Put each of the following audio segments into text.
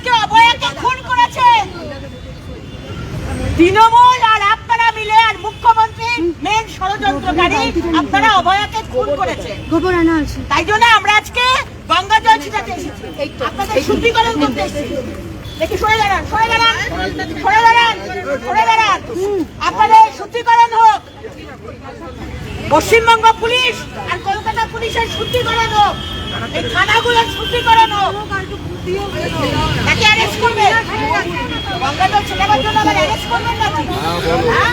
আজকে অভয়াকে খুন করেছেন তৃণমূল আর আপনারা মিলে আর মুখ্যমন্ত্রী মেন ষড়যন্ত্রকারী আপনারা অভয়াকে খুন আছে। তাই জন্য আমরা আজকে গঙ্গা জল ছিটাতে এসেছি। আপনাদের শুদ্ধিকরণ করতে এসেছি। দেখি সরে দাঁড়ান সরে দাঁড়ান সরে দাঁড়ান সরে দাঁড়ান। আপনাদের শুদ্ধিকরণ হোক। পশ্চিমবঙ্গ পুলিশ আর কলকাতা পুলিশের শুদ্ধিকরণ হোক। এই থানাগুলোর শুদ্ধিকরণ হোক। তাকে অ্যারেস্ট করবেন গঙ্গা জল জন্য আবার অ্যারেস্ট করবেন নাকি? হ্যাঁ?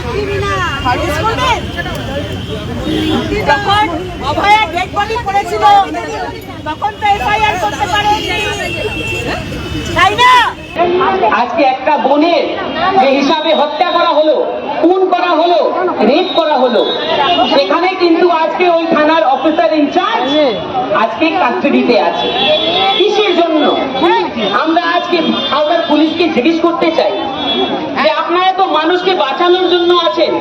অ্যারেস্ট করবেন যখন অভয়া ডেড বডি পড়েছিল তখন তো এফআইআর করতে পারেন। তাই না? আজকে একটা বোনের যে হিসাবে হত্যা করা হলো খুন করা হলো রেপ করা হলো সেখানে কিন্তু আজকে ওই থানার অফিসার ইনচার্জ আজকে কাস্টাডিতে আছে। কিসের জন্য। আমরা আজকে হাওড়ার পুলিশকে জিজ্ঞেস করতে চাই যে আপনারা তো মানুষকে বাঁচানোর জন্য আছেন।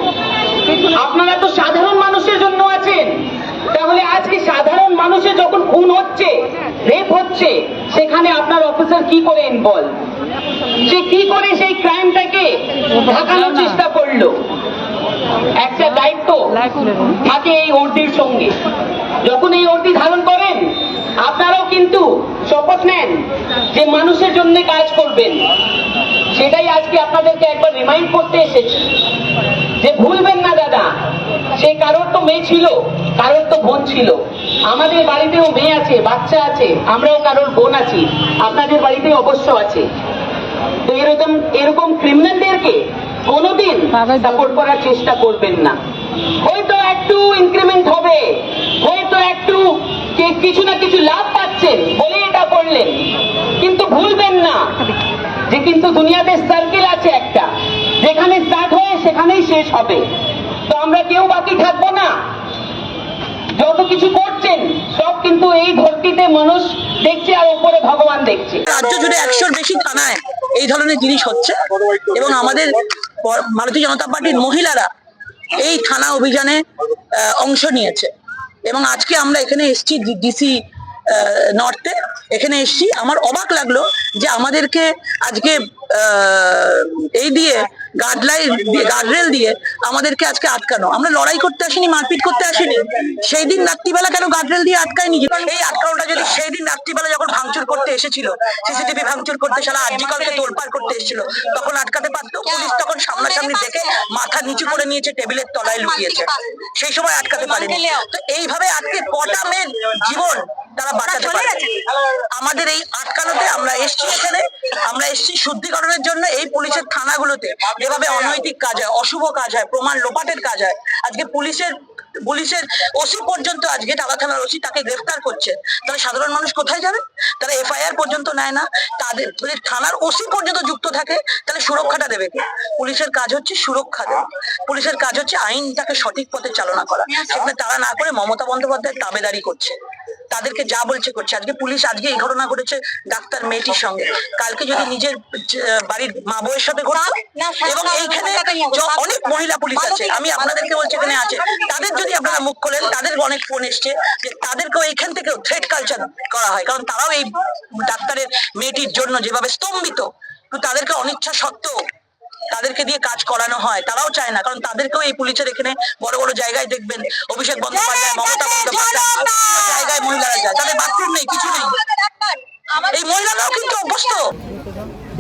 আপনারা তো সাধারণ মানুষের জন্য আছেন। তাহলে আজকে সাধারণ মানুষের যখন খুন হচ্ছে রেপ হচ্ছে সেখানে আপনার অফিসার কি করে বল সে কি করে সেই ক্রাইমটাকে ঢাকানোর চেষ্টা করল? একটা দায়িত্ব থাকে এই অর্দির সঙ্গে। যখন এই অর্দি ধারণ করেন আপনারাও কিন্তু শপথ নেন যে মানুষের জন্য কাজ করবেন। সেটাই আজকে আপনাদেরকে একবার রিমাইন্ড করতে এসেছি। যে ভুলবেন না দাদা সে কারোর তো মেয়ে ছিল কারোর তো বোন ছিল। আমাদের বাড়িতেও মেয়ে আছে বাচ্চা আছে আমরাও কারোর বোন আছি আপনাদের বাড়িতে অবশ্য আছে। তো এরকম এরকম ক্রিমিনালদেরকে কোনোদিন সাপোর্ট করার চেষ্টা করবেন না। হয়তো একটু ইনক্রিমেন্ট হবে হয়তো একটু কে- কিছু না কিছু লাভ পাচ্ছেন করলেন। কিন্তু ভুলবেন না যে কিন্তু দুনিয়াতে সার্কেল আছে একটা। যেখানে স্টার্ট হয়ে সেখানেই শেষ হবে। তো আমরা কেউ বাকি থাকব না। যত কিছু করছেন, সব কিন্তু এই ধরতিতে মানুষ দেখছে আর উপরে ভগবান দেখছে। রাজ্য জুড়ে একশোর বেশি থানায় এই ধরনের জিনিস হচ্ছে। এবং আমাদের ভারতীয় জনতা পার্টির মহিলারা এই থানা অভিযানে অংশ নিয়েছে। এবং আজকে আমরা এখানে এসছি ডিসি নর্থে এখানে এসছি। আমার অবাক লাগল যে আমাদেরকে আজকে এই দিয়ে গার্ডলাইন গার্ডরেল দিয়ে আমাদেরকে আজকে আটকানো। আমরা লড়াই করতে আসিনি, মারপিট করতে আসিনি। সেই দিন রাত্রিবেলা কেন গার্ডরেল দিয়ে আটকায়নি? এই আটকানোটা যদি সেই দিন রাত্রিবেলা যখন ভাঙচুর করতে এসেছিল সিসিটিভি ভাঙচুর করতে সারা আর্জিকলকে তোলপাড় করতে এসেছিল, তখন আটকাতে পারতো? পুলিশ তখন সামনাসামনি দেখে মাথা নিচু করে নিয়েছে, টেবিলের তলায় লুকিয়েছে। সেই সময় আটকাতে পারেনি। তো এইভাবে আজকে কটা মেয়ের জীবন তারা বাঁচাতে পারে। আমাদের এই আটকানোতে আমরা এসছি এখানে, আমরা এসছি শুদ্ধিকরণের জন্য এই পুলিশের থানাগুলোতে। যেভাবে অনৈতিক কাজ হয়, অশুভ কাজ হয়, প্রমাণ লোপাটের কাজ হয়, আজকে পুলিশের পুলিশের ওসি পর্যন্ত আজকে টালা থানার ওসি তাকে গ্রেফতার করছে। তাহলে সাধারণ মানুষ কোথায় যাবে? তারা এফআইআর পর্যন্ত নেয় না, তাদের থানার ওসি পর্যন্ত যুক্ত থাকে, তাহলে সুরক্ষাটা দেবে কে? পুলিশের কাজ হচ্ছে সুরক্ষা দেওয়া। পুলিশের কাজ হচ্ছে আইনটাকে সঠিক পথে চালনা করা। সেখানে তারা না করে মমতা বন্দ্যোপাধ্যায় তাবেদারি করছে। তাদেরকে যা বলছে করছে। আজকে পুলিশ আজকে এই ঘটনা ঘটেছে ডাক্তার মেয়েটির সঙ্গে। কালকে যদি নিজের বাড়ির মা বউয়ের সাথে ঘটতো এবং এইখানে অনেক মহিলা পুলিশ আছে। আমি আপনাদেরকে বলছি এখানে আছে। তাদের যদি আপনারা মুখ খোলেন তাদের অনেক ফোন এসছে যে তাদেরকেও এইখান থেকেও থ্রেট কালচার করা হয়। কারণ তারাও এই ডাক্তারের মেয়েটির জন্য যেভাবে স্তম্ভিত তাদেরকে অনিচ্ছা সত্ত্বেও তাদেরকে দিয়ে কাজ করানো হয় তারাও চায় না কারণ তাদেরকেও এই পুলিশের এখানে বড় বড় জায়গায় দেখবেন। অভিষেক বন্দ্যোপাধ্যায় মমতা বন্দ্যোপাধ্যায় জায়গায় মহিলারা যায় তাদের বাথরুম নেই কিছু নেই। এই মহিলারাও কিন্তু অভ্যস্ত।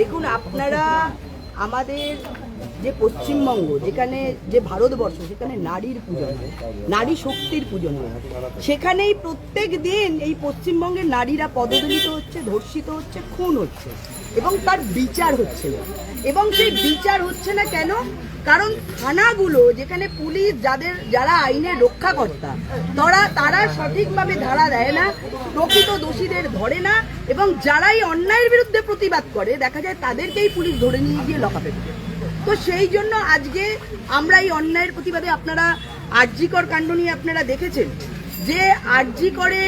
দেখুন আপনারা আমাদের যে পশ্চিমবঙ্গ যেখানে যে ভারতবর্ষ সেখানে নারীর পূজন হয় নারী শক্তির পূজন হয় সেখানেই প্রত্যেক দিন এই পশ্চিমবঙ্গের নারীরা পদদলিত হচ্ছে ধর্ষিত হচ্ছে খুন হচ্ছে। এবং তার বিচার হচ্ছে না। এবং সেই বিচার হচ্ছে না কেন? কারণ থানাগুলো, যেখানে পুলিশ যাদের, যারা আইনের রক্ষাকর্তা, তারা তারা সঠিকভাবে ধারা দেয় না, প্রকৃত দোষীদের ধরে না, এবং যারাই অন্যায়ের বিরুদ্ধে প্রতিবাদ করে, দেখা যায় তাদেরকেই পুলিশ ধরে নিয়ে গিয়ে লকাপে তো সেই জন্য আজকে আমরা এই অন্যায়ের প্রতিবাদে আপনারা আর্যিকর কাণ্ড নিয়ে আপনারা দেখেছেন যে আর্জি করে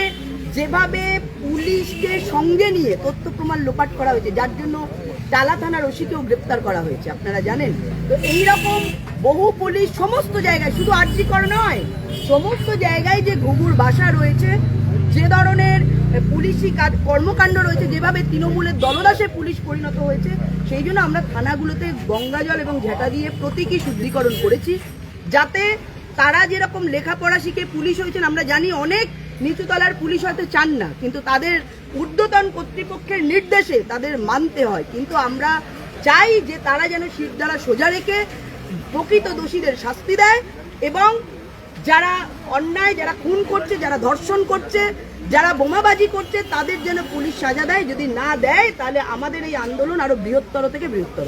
যেভাবে পুলিশকে সঙ্গে নিয়ে তথ্য প্রমাণ লোপাট করা হয়েছে, যার জন্য টালা থানার ওসিকেও গ্রেপ্তার করা হয়েছে, আপনারা জানেন? তো এই রকম বহু পুলিশ সমস্ত জায়গায়, শুধু আর্যিকর নয়, সমস্ত জায়গায় যে ঘুঘুর বাসা রয়েছে, যে ধরনের পুলিশি কাজ, কর্মকাণ্ড রয়েছে, যেভাবে তৃণমূলের দলদাসে পুলিশ পরিণত হয়েছে, সেই জন্য আমরা থানাগুলোতে গঙ্গাজল এবং ঝেঁটা দিয়ে প্রতীকী শুদ্ধিকরণ করেছি, যাতে তারা যেরকম লেখাপড়া শিখে পুলিশ হয়েছেন, আমরা জানি অনেক নিচুতলার পুলিশ হয়তো চান না, কিন্তু তাদের ঊর্ধ্বতন কর্তৃপক্ষের নির্দেশে তাদের মানতে হয় কিন্তু আমরা চাই যে তারা যেন শির দ্বারা সোজা রেখে প্রকৃত দোষীদের শাস্তি দেয় এবং যারা অন্যায়, যারা খুন করছে, যারা ধর্ষণ করছে, যারা বোমাবাজি করছে, তাদের যেন পুলিশ সাজা দেয় যদি না দেয়, তাহলে আমাদের এই আন্দোলন আরও বৃহত্তর থেকে বৃহত্তর।